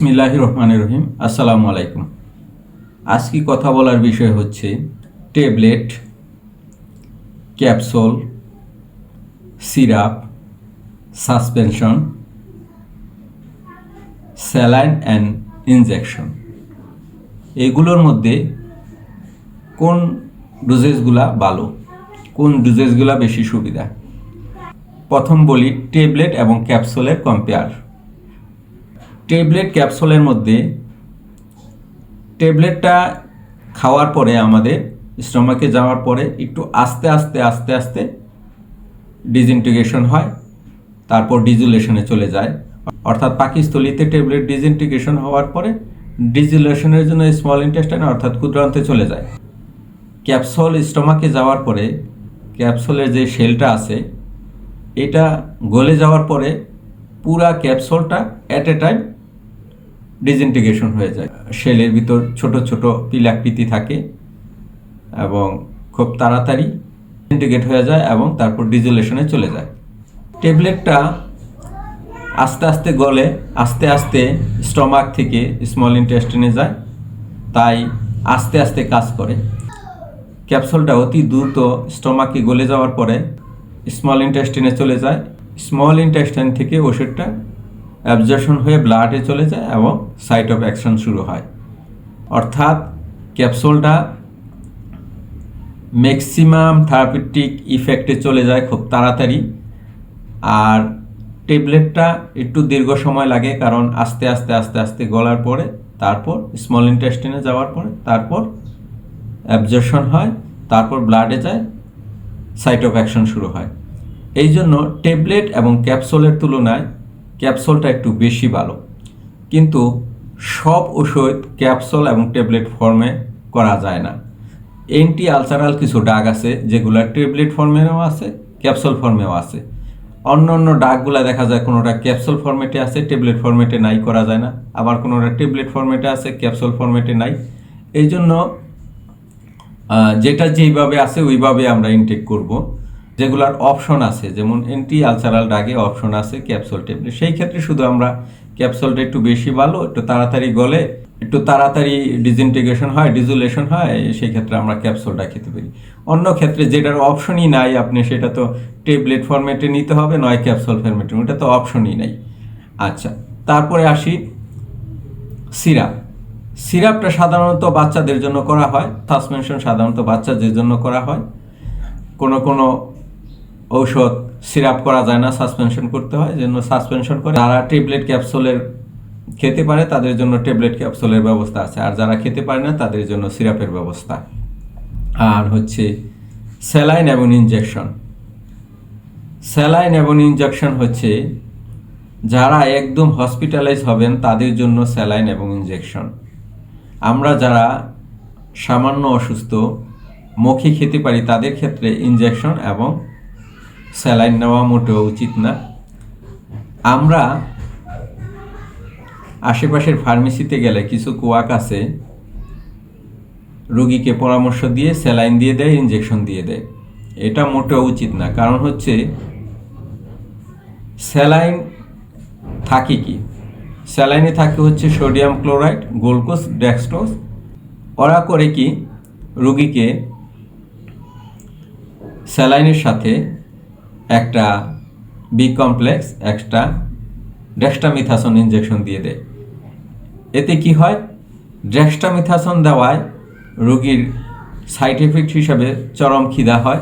বিসমিল্লাহ রহমান রহিম আসসালামু আলাইকুম আজকে কথা বলার বিষয় হচ্ছে tablet, capsule, syrup, suspension, saline and injection. এগুলোর মধ্যে কোন ডোজেসগুলা ভালো, কোন ডোজেসগুলা বেশি সুবিধা? প্রথম বলি ট্যাবলেট এবং ক্যাপসুলের কম্পেয়ার। ট্যাবলেট ক্যাপসুলের মধ্যে ট্যাবলেটটা খাওয়ার পরে আমাদের স্টমাকে যাওয়ার পরে একটু আস্তে আস্তে আস্তে আস্তে ডিজিনটিগ্রেশন হয়, তারপর ডিজুলেশনে চলে যায়। অর্থাৎ পাকিস্থলিতে ট্যাবলেট ডিজিনটিগ্রেশন হওয়ার পরে ডিজুলেশনের জন্য স্মল ইন্টেস্টাইন অর্থাৎ ক্ষুদ্রান্তে চলে যায়। ক্যাপসুল স্টমাকে যাওয়ার পরে ক্যাপসুলের যে শেলটা আছে, এটা গলে যাওয়ার পরে পুরা ক্যাপসুলটা অ্যাট এ টাইম ডিজিনটিগ্রেশন হয়ে যায়। শেলের ভিতর ছোট ছোট পিলাকৃতি থাকে এবং খুব তাড়াতাড়ি ইন্টিগ্রেট হয়ে যায় এবং তারপর ডিজুলেশনে চলে যায়। ট্যাবলেটটা আস্তে আস্তে গলে, আস্তে আস্তে স্টমাক থেকে স্মল ইন্টেস্টিনে যায়, তাই আস্তে আস্তে কাজ করে। ক্যাপসুলটা অতি দ্রুত স্টমাকে গলে যাওয়ার পরে স্মল ইন্টেস্টিনে চলে যায়। স্মল ইন্টেস্টাইন থেকে ওষুধটা অ্যাবজর্শন হয়ে ব্লাডে চলে যায় এবং সাইট অফ অ্যাকশন শুরু হয়। অর্থাৎ ক্যাপসুলটা ম্যাক্সিমাম থেরাপিউটিক ইফেক্টে চলে যায় খুব তাড়াতাড়ি। আর ট্যাবলেটটা একটু দীর্ঘ সময় লাগে কারণ আস্তে আস্তে আস্তে আস্তে গলার পরে, তারপর স্মল ইন্টেস্টিনে যাওয়ার পরে, তারপর অ্যাবজর্শন হয়, তারপর ব্লাডে যায়, সাইট অফ অ্যাকশন শুরু হয়। এই জন্য ট্যাবলেট এবং ক্যাপসুলের তুলনায় ক্যাপসুলটা একটু বেশি ভালো। কিন্তু সব ওষুধ ক্যাপসুল এবং ট্যাবলেট ফর্মে করা যায় না। এন্টি আলসারাল কিছু ডাক আছে, যেগুলো ট্যাবলেট ফর্মেও আছে, ক্যাপসুল ফর্মেও আছে। অন্য অন্য ডাকগুলা দেখা যায় কোনোটা ক্যাপসুল ফর্মেটে আছে, ট্যাবলেট ফর্মেটে নাই করা যায় না। আবার কোনোটা ট্যাবলেট ফর্মেটে আছে, ক্যাপসুল ফর্মেটে নাই। এই জন্য যেটা যেইভাবে আছে, ওইভাবে আমরা ইনটেক করব। যেগুলার অপশন আছে, যেমন এন্টি আলসারাল ডাগে অপশন আছে ক্যাপসুল ট্যাবলেট সেই ক্ষেত্রে শুধু আমরা ক্যাপসুলটা একটু বেশি ভালো, একটু তাড়াতাড়ি গলে, একটু তাড়াতাড়ি ডিজিনটিগ্রেশন হয় ডিজুলেশন হয়, সেই ক্ষেত্রে আমরা ক্যাপসুলটা খেতে পারি। অন্য ক্ষেত্রে যেটার অপশনই নাই, আপনি সেটা তো ট্যাবলেট ফরম্যাটে নিতে হবে, নয় ক্যাপসুল ফরম্যাটে ওটা তো অপশনই নাই। আচ্ছা তারপরে আসি সিরাপ। সিরাপটা সাধারণত বাচ্চাদের জন্য করা হয়, সাসপেনশন সাধারণত বাচ্চাদের জন্য করা হয়। কোনো কোনো ঔষধ সিরাপ করা যায় না, সাসপেনশন করতে হয় জন্য সাসপেনশন করে। যারা ট্যাবলেট ক্যাপসুলের খেতে পারে, তাদের জন্য ট্যাবলেট ক্যাপসুলের ব্যবস্থা আছে। আর যারা খেতে পারে না, তাদের জন্য সিরাপের ব্যবস্থা। আর হচ্ছে স্যালাইন এবং ইনজেকশন। স্যালাইন এবং ইনজেকশন হচ্ছে, যারা একদম হসপিটালাইজ হবেন, তাদের জন্য স্যালাইন এবং ইনজেকশন। আমরা যারা সামান্য অসুস্থ, মুখে খেতে পারি, তাদের ক্ষেত্রে ইনজেকশন এবং স্যালাইন নেওয়া মোটেও উচিত না। আমরা আশেপাশের ফার্মেসিতে গেলে কিছু কোয়াক আছে, রোগীকে পরামর্শ দিয়ে স্যালাইন দিয়ে দেয়, ইনজেকশন দিয়ে দেয়। এটা মোটেও উচিত না। কারণ হচ্ছে, স্যালাইন থাকে কি? স্যালাইনে থাকে হচ্ছে সোডিয়াম ক্লোরাইড, গ্লুকোজ, ডেক্সটোজ। ওরা করে কি? রোগীকে স্যালাইনের সাথে একটা বি কমপ্লেক্স একটা ডেক্সটামিথাসন ইনজেকশন দিয়ে দেয়। এতে কি হয়? ডেক্সটামিথাসন দেওয়ায় রোগীর সাইড এফেক্ট হিসাবে চরম খিদা হয়,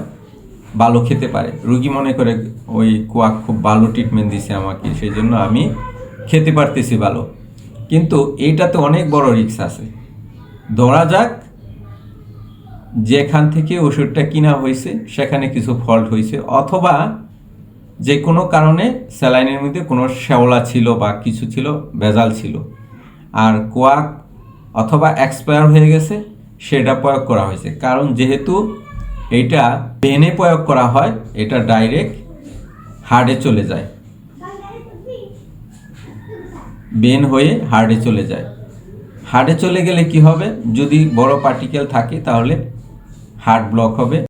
ভালো খেতে পারে। রুগী মনে করে, ওই কোয়াক খুব ভালো ট্রিটমেন্ট দিছে আমাকে সেই জন্য আমি খেতে পারতেছি ভালো। কিন্তু এইটাতে অনেক বড় রিস্ক আছে। ধরা যাক যেখান থেকে ওষুধটা কিনা হয়েছে, সেখানে কিছু ফল্ট হয়েছে, অথবা যে কোনো কারণে স্যালাইনের মধ্যে কোনো শ্যাওলা ছিল বা কিছু ছিল, ভেজাল ছিল। আর কোয়াক অথবা এক্সপায়ার হয়ে গেছে, সেটা প্রয়োগ করা হয়েছে। কারণ যেহেতু এটা পেনে প্রয়োগ করা হয়, এটা ডাইরেক্ট হার্ডে চলে যায়। বেন হয়ে হার্ডে চলে যায়। হার্ডে চলে গেলে কি হবে? যদি বড় পার্টিকেল থাকে, তাহলে হার্ট ব্লক হবে।